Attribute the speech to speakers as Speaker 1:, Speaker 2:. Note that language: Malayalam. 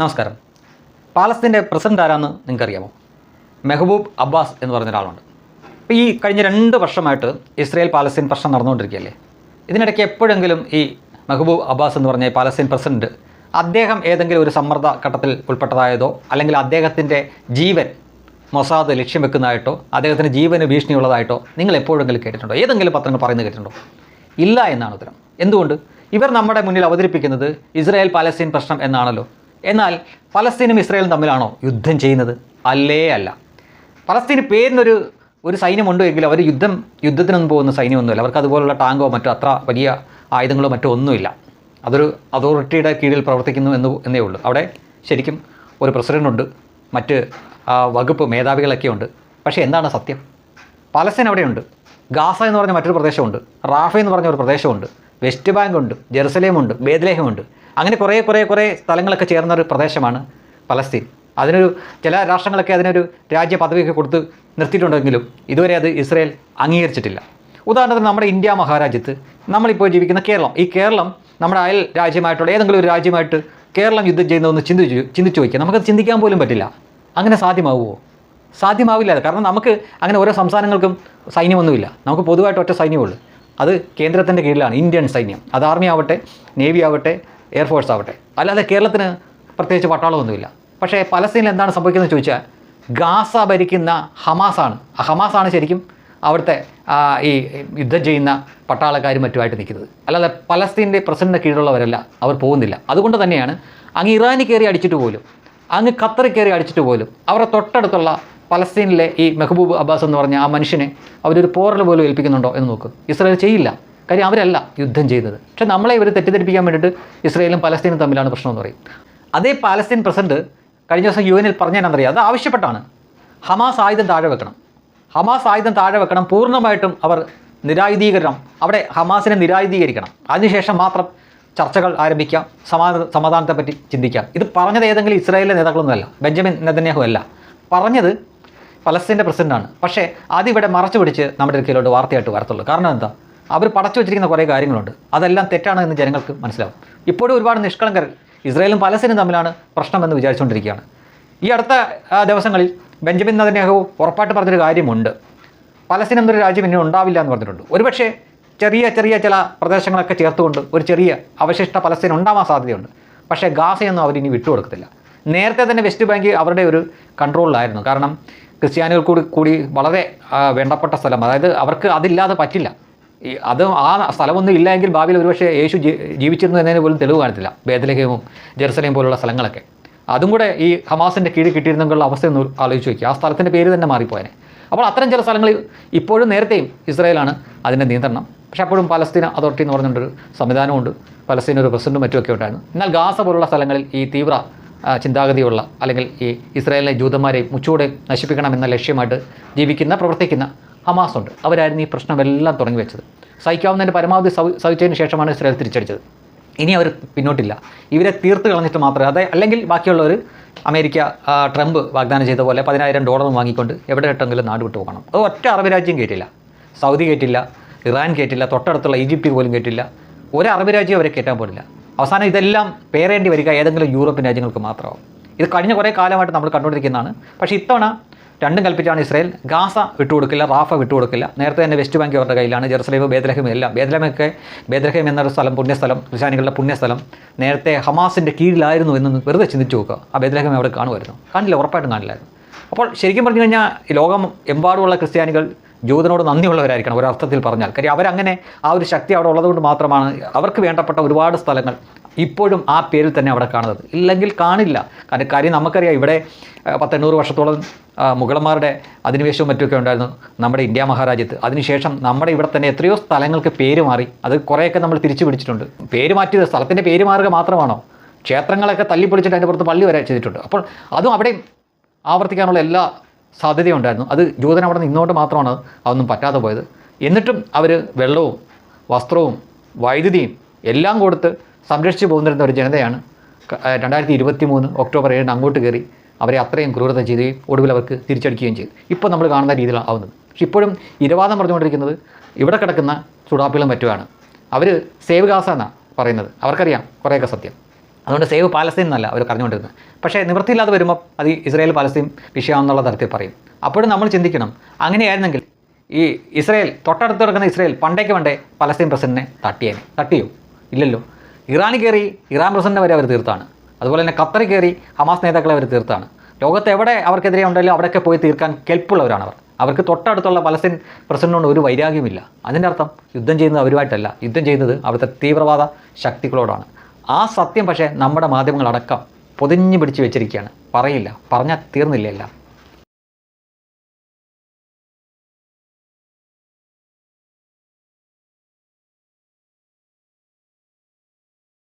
Speaker 1: നമസ്കാരം. പാലസ്തീന്റെ പ്രസിഡന്റ് ആരാന്ന് നിങ്ങൾക്കറിയാമോ? മെഹബൂബ് അബ്ബാസ് എന്ന് പറഞ്ഞ ഒരാളുണ്ട്. ഇപ്പോൾ ഈ കഴിഞ്ഞ രണ്ട് വർഷമായിട്ട് ഇസ്രയേൽ പാലസ്തീൻ പ്രശ്നം നടന്നുകൊണ്ടിരിക്കുകയല്ലേ? ഇതിനിടയ്ക്ക് എപ്പോഴെങ്കിലും ഈ മെഹബൂബ് അബ്ബാസ് എന്ന് പറഞ്ഞ പാലസ്തീൻ പ്രസിഡന്റ് അദ്ദേഹം ഏതെങ്കിലും ഒരു സമ്മർദ്ദ ഘട്ടത്തിൽ ഉൾപ്പെട്ടതായതോ അല്ലെങ്കിൽ അദ്ദേഹത്തിന്റെ ജീവൻ മൊസാദ് ലക്ഷ്യം വെക്കുന്നതായിട്ടോ അദ്ദേഹത്തിന്റെ ജീവന് ഭീഷണിയുള്ളതായിട്ടോ നിങ്ങൾ എപ്പോഴെങ്കിലും കേട്ടിട്ടുണ്ടോ? ഏതെങ്കിലും പത്രങ്ങൾ പറയുന്നത് കേട്ടിട്ടുണ്ടോ? ഇല്ല എന്നാണ് ഉത്തരം. എന്തുകൊണ്ട്? ഇവർ നമ്മുടെ മുന്നിൽ അവതരിപ്പിക്കുന്നത് ഇസ്രായേൽ പാലസ്തീൻ പ്രശ്നം എന്നാണല്ലോ. എന്നാൽ ഫലസ്തീനും ഇസ്രയേലും തമ്മിലാണോ യുദ്ധം ചെയ്യുന്നത്? അല്ലേ അല്ല. ഫലസ്തീന് പേരിനൊരു ഒരു സൈന്യമുണ്ട് എങ്കിൽ അവർ യുദ്ധം യുദ്ധത്തിനൊന്നും പോകുന്ന സൈന്യമൊന്നുമില്ല. അവർക്ക് അതുപോലുള്ള ടാങ്കോ മറ്റോ അത്ര വലിയ ആയുധങ്ങളോ മറ്റോ ഒന്നുമില്ല. അതൊരു അതോറിറ്റിയുടെ കീഴിൽ പ്രവർത്തിക്കുന്നു എന്ന് എന്നേ ഉള്ളൂ. അവിടെ ശരിക്കും ഒരു പ്രസിഡന്റുണ്ട് മറ്റ് വകുപ്പ് മേധാവികളൊക്കെ ഉണ്ട്. പക്ഷേ എന്താണ് സത്യം? പലസ്തീൻ അവിടെയുണ്ട്. ഗാസ എന്ന് പറഞ്ഞ മറ്റൊരു പ്രദേശമുണ്ട്. റാഫ എന്ന് പറഞ്ഞ ഒരു പ്രദേശമുണ്ട്. വെസ്റ്റ് ബാങ്ക് ഉണ്ട് ജെറുസലേമുണ്ട് ബേദ്ലേഹമുണ്ട് അങ്ങനെ കുറേ കുറേ കുറേ സ്ഥലങ്ങളൊക്കെ ചേർന്ന ഒരു പ്രദേശമാണ് പലസ്തീൻ. അതിനൊരു ചില രാഷ്ട്രങ്ങളൊക്കെ അതിനൊരു രാജ്യ പദവിയൊക്കെ കൊടുത്ത് നിർത്തിയിട്ടുണ്ടെങ്കിലും ഇതുവരെ അത് ഇസ്രയേൽ അംഗീകരിച്ചിട്ടില്ല. ഉദാഹരണത്തിന് നമ്മുടെ ഇന്ത്യ മഹാരാജ്യത്ത് നമ്മളിപ്പോൾ ജീവിക്കുന്ന കേരളം. ഈ കേരളം നമ്മുടെ അയൽ രാജ്യമായിട്ടുള്ള ഏതെങ്കിലും ഒരു രാജ്യമായിട്ട് കേരളം യുദ്ധം ചെയ്യുന്നതെന്ന് ചിന്തിച്ചു ചിന്തിച്ചു വയ്ക്കുക നമുക്കത് ചിന്തിക്കാൻ പോലും പറ്റില്ല. അങ്ങനെ സാധ്യമാവുമോ? സാധ്യമാവില്ല. കാരണം നമുക്ക് അങ്ങനെ ഓരോ സംസ്ഥാനങ്ങൾക്കും സൈന്യമൊന്നുമില്ല. നമുക്ക് പൊതുവായിട്ട് ഒറ്റ സൈന്യമുള്ളൂ അത് കേന്ദ്രത്തിന്റെ കീഴിലാണ് ഇന്ത്യൻ സൈന്യം. അത് ആർമി ആവട്ടെ നേവി ആവട്ടെ എയർഫോഴ്സ് ആവട്ടെ. അല്ലാതെ കേരളത്തിന് പ്രത്യേകിച്ച് പട്ടാളമൊന്നുമില്ല. പക്ഷേ പലസ്തീനിൽ എന്താണ് സംഭവിക്കുന്നത് ചോദിച്ചാൽ ഗാസ ഭരിക്കുന്ന ഹമാസാണ്. ഹമാസാണ് ശരിക്കും അവിടുത്തെ ഈ യുദ്ധം ചെയ്യുന്ന പട്ടാളക്കാരും മറ്റുമായിട്ട് നിൽക്കുന്നത്. അല്ലാതെ പലസ്തീന്റെ പ്രസിഡന്റിന്റെ കീഴിലുള്ളവരല്ല അവർ പോകുന്നില്ല. അതുകൊണ്ട് തന്നെയാണ് അങ്ങ് ഇറാനി കയറി അടിച്ചിട്ട് പോലും അങ്ങ് ഖത്തറിൽ കയറി അടിച്ചിട്ട് പോലും അവരുടെ തൊട്ടടുത്തുള്ള പലസ്തീനിലെ ഈ മെഹബൂബ് അബ്ബാസ് എന്ന് പറഞ്ഞ ആ മനുഷ്യനെ അവരൊരു പോറൽ പോലും ഏൽപ്പിക്കുന്നുണ്ടോ എന്ന് നോക്ക്. ഇസ്രായേൽ ചെയ്യില്ല. കാര്യം അവരല്ല യുദ്ധം ചെയ്തത്. പക്ഷെ നമ്മളെ ഇവർ തെറ്റിദ്ധരിപ്പിക്കാൻ വേണ്ടിയിട്ട് ഇസ്രായേലും പലസ്തീനും തമ്മിലാണ് പ്രശ്നം എന്ന് പറയും. അതേ പാലസ്തീൻ പ്രസിഡന്റ് കഴിഞ്ഞ ദിവസം യു എനിൽ പറഞ്ഞതെന്നറിയാം അത് ആവശ്യപ്പെട്ടാണ്. ഹമാസ് ആയുധം താഴെ വെക്കണം. ഹമാസ് ആയുധം താഴെ വെക്കണം. പൂർണമായിട്ടും അവർ നിരായുധീകരണം അവിടെ ഹമാസിനെ നിരായുധീകരിക്കണം. അതിനുശേഷം മാത്രം ചർച്ചകൾ ആരംഭിക്കാം. സമാധാന സമാധാനത്തെപ്പറ്റി ചിന്തിക്കാം. ഇത് പറഞ്ഞത് ഏതെങ്കിലും ഇസ്രായേലിലെ നേതാക്കളൊന്നുമല്ല. ബെഞ്ചമിൻ നെതന്യാഹു അല്ല പറഞ്ഞത് പലസ്തീന്റെ പ്രസിഡന്റാണ് പക്ഷേ അതിവിടെ മറച്ചു പിടിച്ച് നമ്മുടെ ഇടയ്ക്കിലോട്ട് വാർത്തയായിട്ട് വരത്തുള്ളൂ. കാരണം എന്താ? അവർ പടച്ചു വെച്ചിരിക്കുന്ന കുറേ കാര്യങ്ങളുണ്ട്. അതെല്ലാം തെറ്റാണ് എന്ന് ജനങ്ങൾക്ക് മനസ്സിലാവും. ഇപ്പോഴും ഒരുപാട് നിഷ്കളങ്കർ ഇസ്രായേലും പലസ്തീനും തമ്മിലാണ് പ്രശ്നമെന്ന് വിചാരിച്ചുകൊണ്ടിരിക്കുകയാണ്. ഈ അടുത്ത ദിവസങ്ങളിൽ ബെഞ്ചമിൻ നദന്യാഹു ഉറപ്പായിട്ട് പറഞ്ഞൊരു കാര്യമുണ്ട്. പലസ്തീൻ എന്നൊരു രാജ്യം ഇനി ഉണ്ടാവില്ല എന്ന് പറഞ്ഞിട്ടുണ്ട്. ഒരുപക്ഷെ ചെറിയ ചെറിയ ചില പ്രദേശങ്ങളൊക്കെ ചേർത്തുകൊണ്ട് ഒരു ചെറിയ അവശിഷ്ട പലസ്തീൻ ഉണ്ടാവാൻ സാധ്യതയുണ്ട്. പക്ഷേ ഗാസയൊന്നും അവരിനി വിട്ടുകൊടുക്കത്തില്ല. നേരത്തെ തന്നെ വെസ്റ്റ് ബാങ്ക് അവരുടെ ഒരു കൺട്രോളിലായിരുന്നു. കാരണം ക്രിസ്ത്യാനികൾ കൂടി കൂടി വളരെ വേണ്ടപ്പെട്ട സ്ഥലം. അതായത് അവർക്ക് അതില്ലാതെ പറ്റില്ല. അത് ആ സ്ഥലമൊന്നും ഇല്ലെങ്കിൽ ഭാവിയിൽ ഒരുപക്ഷെ യേശു ജീവിച്ചിരുന്നു എന്നതിന് പോലും തെളിവ് കാണത്തില്ല ബേദലഹേമും ജെറുസലേം പോലുള്ള സ്ഥലങ്ങളൊക്കെ. അതും കൂടെ ഈ ഹമാസിന്റെ കീഴിൽ കിട്ടിയിരുന്നെങ്കിലുള്ള അവസ്ഥ ഒന്ന് ആലോചിച്ച് വയ്ക്കുക ആ സ്ഥലത്തിന്റെ പേര് തന്നെ മാറിപ്പോയനെ. അപ്പോൾ അത്തരം ചില സ്ഥലങ്ങളിൽ ഇപ്പോഴും നേരത്തെയും ഇസ്രായേലാണ് അതിന്റെ നിയന്ത്രണം. പക്ഷേ അപ്പോഴും പലസ്തീന അതോറിറ്റി എന്ന് പറഞ്ഞുകൊണ്ടൊരു സംവിധാനമുണ്ട്. പലസ്തീൻ ഒരു പ്രസിഡന്റും മറ്റുമൊക്കെ ഉണ്ടായിരുന്നു. എന്നാൽ ഗാസ പോലുള്ള സ്ഥലങ്ങളിൽ ഈ തീവ്ര ചിന്താഗതിയുള്ള അല്ലെങ്കിൽ ഈ ഇസ്രായേലിലെ ജൂതന്മാരെ മുച്ചൂടെ നശിപ്പിക്കണം എന്ന ലക്ഷ്യമായിട്ട് ജീവിക്കുന്ന പ്രവർത്തിക്കുന്ന ഹമാസ് ഉണ്ട്. അവരായിരുന്നു ഈ പ്രശ്നമെല്ലാം തുടങ്ങി വെച്ചത്. സഹിക്കാവുന്നതിന്റെ പരമാവധി സഹി- സഹിച്ചതിന് ശേഷമാണ് ഇസ്രായേൽ തിരിച്ചടിച്ചത്. ഇനി അവർ പിന്നോട്ടില്ല. ഇവരെ തീർത്ത് കളഞ്ഞിട്ട് മാത്രമേ അതെ അല്ലെങ്കിൽ ബാക്കിയുള്ളവർ അമേരിക്ക ട്രംപ് വാഗ്ദാനം ചെയ്ത പോലെ പതിനായിരം ഡോളറും വാങ്ങിക്കൊണ്ട് എവിടെ ഇട്ടെങ്കിലും നാട് വിട്ടു പോകണം. അത് ഒറ്റ അറബ് രാജ്യം കേട്ടില്ല സൗദി കേട്ടില്ല ഇറാൻ കേട്ടില്ല തൊട്ടടുത്തുള്ള ഈജിപ്തി പോലും കേട്ടില്ല ഒരു അറബ് രാജ്യം അവരെ കയറ്റാൻ പോലില്ല അവസാനം ഇതെല്ലാം പേരേണ്ടി വരിക ഏതെങ്കിലും യൂറോപ്യൻ രാജ്യങ്ങൾക്ക് മാത്രമാവും. ഇത് കഴിഞ്ഞ കുറേ കാലമായിട്ട് നമ്മൾ കണ്ടുകൊണ്ടിരിക്കുന്നതാണ്. പക്ഷേ ഇത്തവണ രണ്ടും കൽപ്പിച്ചാണ് ഇസ്രായേൽ. ഗാസ വിട്ടുകൊടുക്കില്ല റാഫ വിട്ടുകൊടുക്കില്ല നേരത്തെ തന്നെ വെസ്റ്റ് ബാങ്ക് അവരുടെ കയ്യിലാണ് ജെറുസലേം ബേദ്ലഹം എല്ലാം. ബേദ്രഹമൊക്കെ ബേദ്ലഹം എന്നൊരു സ്ഥലം പുണ്യസ്ഥലം ക്രിസ്ത്യാനികളുടെ പുണ്യസ്ഥലം. നേരത്തെ ഹമാസിന്റെ കീഴിലായിരുന്നു എന്ന് വെറുതെ ചിന്തിച്ചു നോക്കുക. ആ ബേദ്ലഹം അവിടെ കാണുമായിരുന്നു. കാണില്ല ഉറപ്പായിട്ടും കാണില്ലായിരുന്നു. അപ്പോൾ ശരിക്കും പറഞ്ഞു കഴിഞ്ഞാൽ ലോകം എമ്പാടുമുള്ള ക്രിസ്ത്യാനികൾ ജൂതനോട് നന്ദിയുള്ളവരായിരിക്കണം ഒരർത്ഥത്തിൽ പറഞ്ഞാൽ. കാര്യം അവരങ്ങനെ ആ ഒരു ശക്തി അവിടെ ഉള്ളതുകൊണ്ട് മാത്രമാണ് അവർക്ക് വേണ്ടപ്പെട്ട ഒരുപാട് സ്ഥലങ്ങൾ ഇപ്പോഴും ആ പേരിൽ തന്നെ അവിടെ കാണുന്നത്. ഇല്ലെങ്കിൽ കാണില്ല. കാരണം കാര്യം നമുക്കറിയാം ഇവിടെ പത്തെണ്ണൂറ് വർഷത്തോളം മുഗളന്മാരുടെ അധിനിവേശവും മറ്റുമൊക്കെ ഉണ്ടായിരുന്നു നമ്മുടെ ഇന്ത്യ മഹാരാജ്യത്ത്. അതിനുശേഷം നമ്മുടെ ഇവിടെ തന്നെ എത്രയോ സ്ഥലങ്ങൾക്ക് പേര് മാറി. അത് കുറേയൊക്കെ നമ്മൾ തിരിച്ചു പിടിച്ചിട്ടുണ്ട്. പേര് മാറ്റിയത് സ്ഥലത്തിന്റെ പേര് മാറുക മാത്രമാണോ? ക്ഷേത്രങ്ങളൊക്കെ തല്ലിപ്പൊളിച്ചിട്ട് അതിന്റെ പുറത്ത് പള്ളി വരെ ചെയ്തിട്ടുണ്ട്. അപ്പോൾ അതും അവിടെയും ആവർത്തിക്കാനുള്ള എല്ലാ സാധ്യതയും ഉണ്ടായിരുന്നു അത് ജൂതൻ അവിടെ നിന്നുകൊണ്ട് മാത്രമാണ് അതൊന്നും പറ്റാതെ പോയത്. എന്നിട്ടും അവർ വെള്ളവും വസ്ത്രവും വൈദ്യുതിയും എല്ലാം കൊടുത്ത് സംരക്ഷിച്ചു പോകുന്നിരുന്ന ഒരു ജനതയാണ്. രണ്ടായിരത്തി ഇരുപത്തി മൂന്ന് ഒക്ടോബർ ഏഴിന് അങ്ങോട്ട് കയറി അവരെ അത്രയും ക്രൂരത ചെയ്യുകയും ഒടുവിൽ അവർക്ക് തിരിച്ചടിക്കുകയും ചെയ്തു. ഇപ്പോൾ നമ്മൾ കാണുന്ന രീതിയിലാണ് ആവുന്നത്. പക്ഷെ ഇപ്പോഴും ഇരവാദം പറഞ്ഞുകൊണ്ടിരിക്കുന്നത് ഇവിടെ കിടക്കുന്ന ചുടാപ്പികളും മറ്റുമാണ്. അവർ സേവ് ഗാസ എന്നാണ് പറയുന്നത്. അവർക്കറിയാം കുറേയൊക്കെ സത്യം. അതുകൊണ്ട് സേവ് പാലസ്തീൻ എന്നല്ല അവർ പറഞ്ഞുകൊണ്ടിരുന്നത് പക്ഷേ നിവൃത്തിയില്ലാതെ വരുമ്പോൾ അത് ഇസ്രയേൽ പാലസ്തീൻ വിഷയമാണെന്നുള്ള തരത്തിൽ പറയും. അപ്പോഴും നമ്മൾ ചിന്തിക്കണം അങ്ങനെയായിരുന്നെങ്കിൽ ഈ ഇസ്രായേൽ തൊട്ടടുത്ത് കിടക്കുന്ന ഇസ്രായേൽ പണ്ടേക്ക് പണ്ടേ പലസ്തീൻ പ്രസിഡന്റിനെ തട്ടിയേനെ. തട്ടിയോ? ഇല്ലല്ലോ. ഇറാൻ കയറി ഇറാൻ പ്രസിഡന്റിനെ വരെ അവർ തീർത്താണ്. അതുപോലെ തന്നെ ഖത്തറി കയറി ഹമാസ് നേതാക്കളെ അവർ തീർത്താണ്. ലോകത്ത് എവിടെ അവർക്കെതിരെ ഉണ്ടല്ലോ അവിടെയൊക്കെ പോയി തീർക്കാൻ കെൽപ്പുള്ളവരാണ് അവർ. അവർക്ക് തൊട്ടടുത്തുള്ള പലസ്തീൻ പ്രസിഡന്റിനോട് ഒരു വൈരാഗ്യമില്ല അതിന്റെ അർത്ഥം യുദ്ധം ചെയ്യുന്നത് അവരുമായിട്ടല്ല. യുദ്ധം ചെയ്യുന്നത് അവിടുത്തെ തീവ്രവാദ ശക്തികളോടാണ്. ആ സത്യം പക്ഷേ നമ്മുടെ മാധ്യമങ്ങളടക്കം പൊതിഞ്ഞു പിടിച്ച് വെച്ചിരിക്കുകയാണ്. പറയില്ല. പറഞ്ഞാൽ തീർന്നില്ല എല്ലാം.